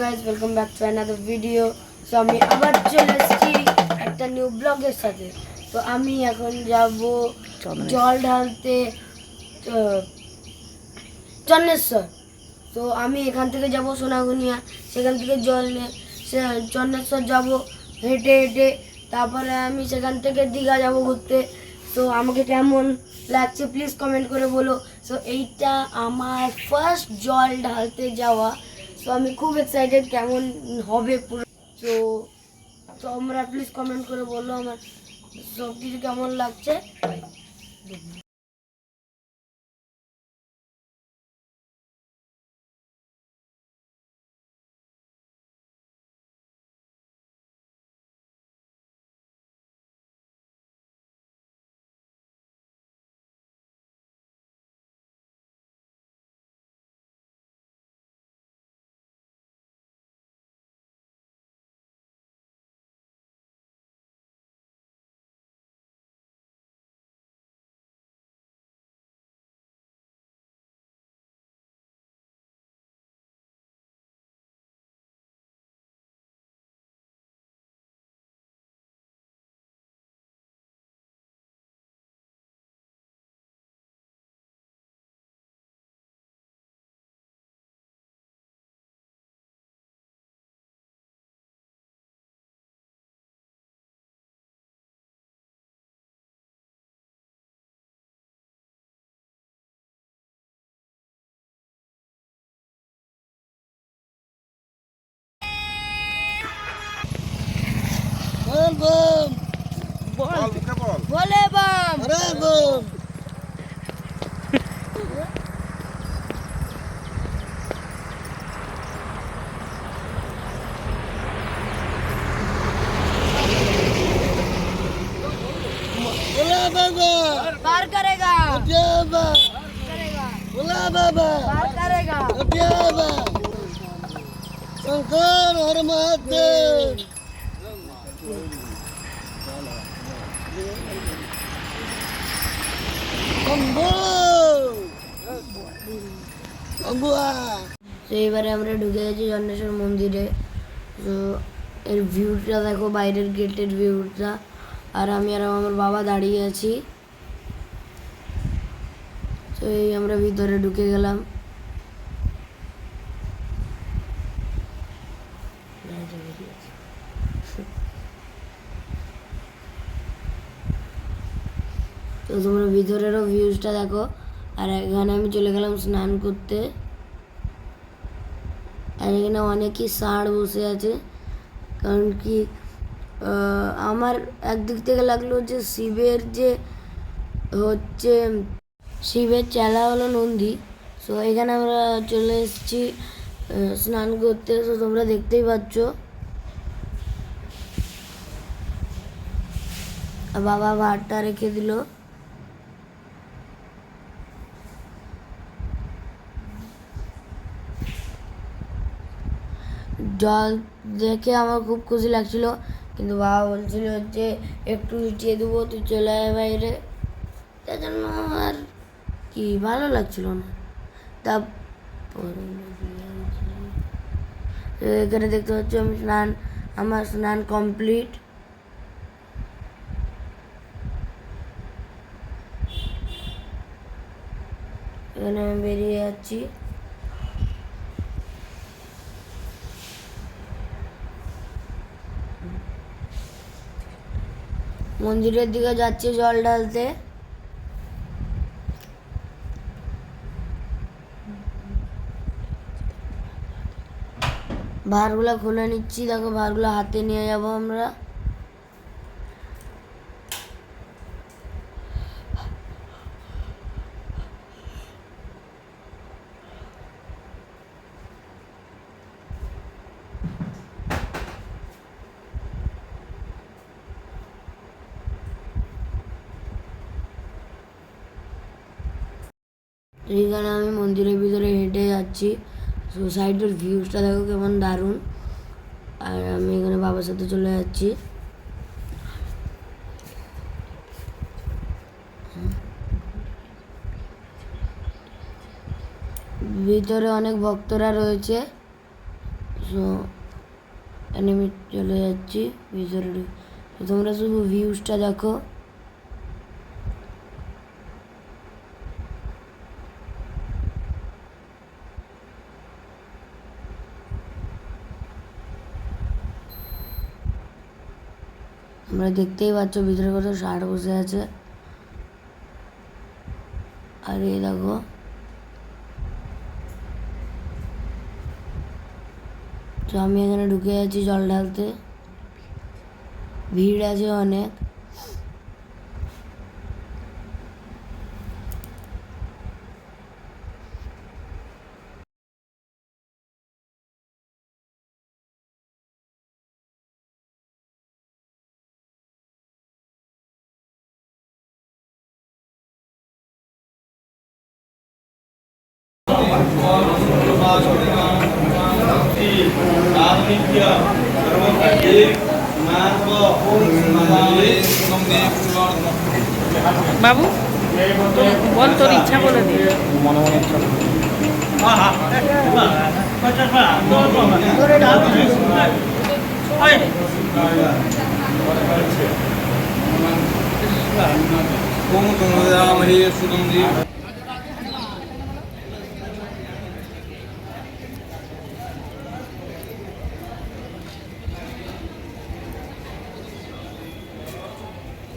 Guys welcome back to another video তো আমি আবার চলে এসেছি একটা নিউ ব্লগের সাথে। তো আমি এখন যাব জল ঢালতে চন্নেশ্বর তো আমি এখান থেকে যাব সোনাগুনিয়া সেখান থেকে জল নিয়ে সে- চন্নেশ্বর যাব হেঁটে হেঁটে। তারপরে আমি সেখান থেকে দীঘা যাব ঘুরতে। তো আমাকে কেমন লাগছে প্লিজ কমেন্ট করে বলো। সো এইটা আমার ফার্স্ট জল ঢালতে যাওয়া। তো আমি খুব এক্সাইটেড কেমন হবে পুরো। তো তোমরা প্লিজ কমেন্ট করে বলো আমার সব কিছু কেমন লাগছে। বল মুখে বল বলে বাম पार करेगा करेगा पार करेगा शंकर हर महादेव এইবারে আমরা ঢুকে গেছি চন্ডেশ্বর মন্দিরে। তো এর ভিউটা দেখো, বাইরের গেটের ভিউটা আর আমি আর আমার বাবা দাঁড়িয়ে আছি। তো এই আমরা ভিতরে ঢুকে গেলাম। তো তোমরা ভিতরেরও ভিউজটা দেখো। আর এখানে আমি চলে গেলাম স্নান করতে। আর এখানে অনেকই ষাঁড় বসে আছে। কারণ কি আমার একদিক থেকে লাগল যে শিবের যে হচ্ছে, শিবের চেলা হলো নন্দী। সো এখানে আমরা চলে এসেছি স্নান করতে। তো তোমরা দেখতেই পাচ্ছ। বাবা ভাতটা রেখে দিল। জল দেখে আমার খুব খুশি লাগছিল। কিন্তু বাবা বলছিল যে, একটু উঠিয়ে দেবো, তুই চলে আয় বাইরে। তার জন্য আর কি, ভালো লাগছিল না। তারপরে এখানে দেখতে পাচ্ছি আমি স্নান, আমার স্নান কমপ্লিট। এখানে আমি বেরিয়ে যাচ্ছি। মন্দিরের দিকে যাচ্ছি জল ঢালতে। ভারগুলো খুলে নিচ্ছি দেখো ভারগুলো হাতে নিয়ে যাব আমরা। এইখানে আমি মন্দিরের ভিতরে হেঁটে যাচ্ছি। সোসাইটির ভিউজটা দেখো কেমন দারুণ। আর আমি এখানে বাবার সাথে চলে যাচ্ছি। ভিতরে অনেক ভক্তরা রয়েছে। সো আমি চলে যাচ্ছি ভিতরে তোমরা শুধু ভিউজটা দেখো। তোমরা দেখতেই পাচ্ছ, ভিতরে কত ষাট বসে আছে। আর এই দেখো। তো আমি এখানে ঢুকে যাচ্ছি জল ঢালতে। ভিড় আছে অনেক। বাবু বল তোর ইচ্ছা বলে দে। ধরে ঢালতে ওম গঙ্গামহে সুগন্ধি